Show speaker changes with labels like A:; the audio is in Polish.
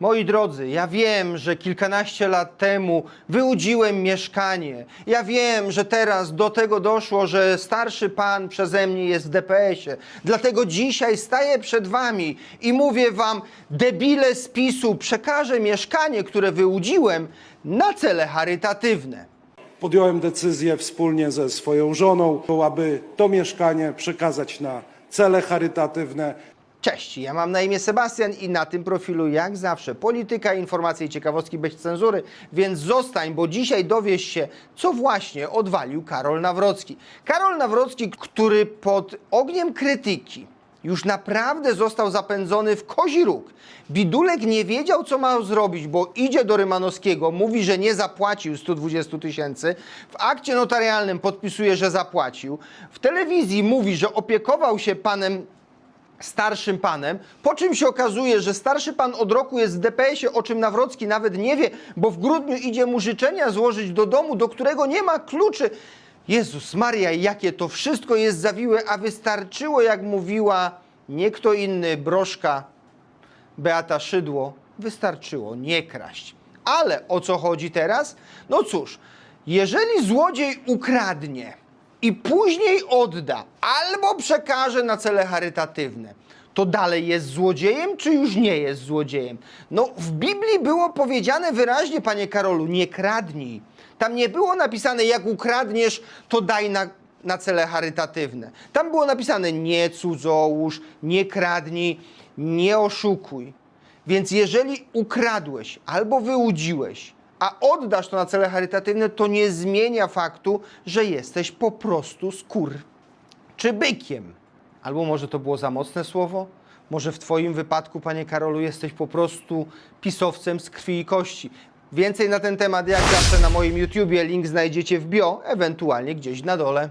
A: Moi drodzy, ja wiem, że kilkanaście lat temu wyłudziłem mieszkanie. Ja wiem, że teraz do tego doszło, że starszy pan przeze mnie jest w DPS-ie. Dlatego dzisiaj staję przed wami i mówię wam, debile z PiSu, przekażę mieszkanie, które wyłudziłem, na cele charytatywne.
B: Podjąłem decyzję wspólnie ze swoją żoną, aby to mieszkanie przekazać na cele charytatywne.
A: Cześć, ja mam na imię Sebastian i na tym profilu jak zawsze polityka, informacje i ciekawostki bez cenzury, więc zostań, bo dzisiaj dowiesz się, co właśnie odwalił Karol Nawrocki. Karol Nawrocki, który pod ogniem krytyki już naprawdę został zapędzony w kozi róg. Bidulek nie wiedział, co ma zrobić, bo idzie do Rymanowskiego, mówi, że nie zapłacił 120 tysięcy, w akcie notarialnym podpisuje, że zapłacił, w telewizji mówi, że opiekował się panem starszym panem, po czym się okazuje, że starszy pan od roku jest w DPS-ie, o czym Nawrocki nawet nie wie, bo w grudniu idzie mu życzenia złożyć do domu, do którego nie ma kluczy. Jezus Maria, jakie to wszystko jest zawiłe, a wystarczyło, jak mówiła nie kto inny, broszka Beata Szydło, wystarczyło nie kraść. Ale o co chodzi teraz? No cóż, jeżeli złodziej ukradnie i później odda albo przekaże na cele charytatywne, to dalej jest złodziejem, czy już nie jest złodziejem? No, w Biblii było powiedziane wyraźnie, panie Karolu, nie kradnij. Tam nie było napisane, jak ukradniesz, to daj na, na cele charytatywne. Tam było napisane, nie cudzołóż, nie kradnij, nie oszukuj. Więc jeżeli ukradłeś albo wyłudziłeś, a oddasz to na cele charytatywne, to nie zmienia faktu, że jesteś po prostu skór czy bykiem. Albo może to było za mocne słowo? Może w Twoim wypadku, panie Karolu, jesteś po prostu pisowcem z krwi i kości. Więcej na ten temat, jak zawsze, na moim YouTubie. Link znajdziecie w bio, ewentualnie gdzieś na dole.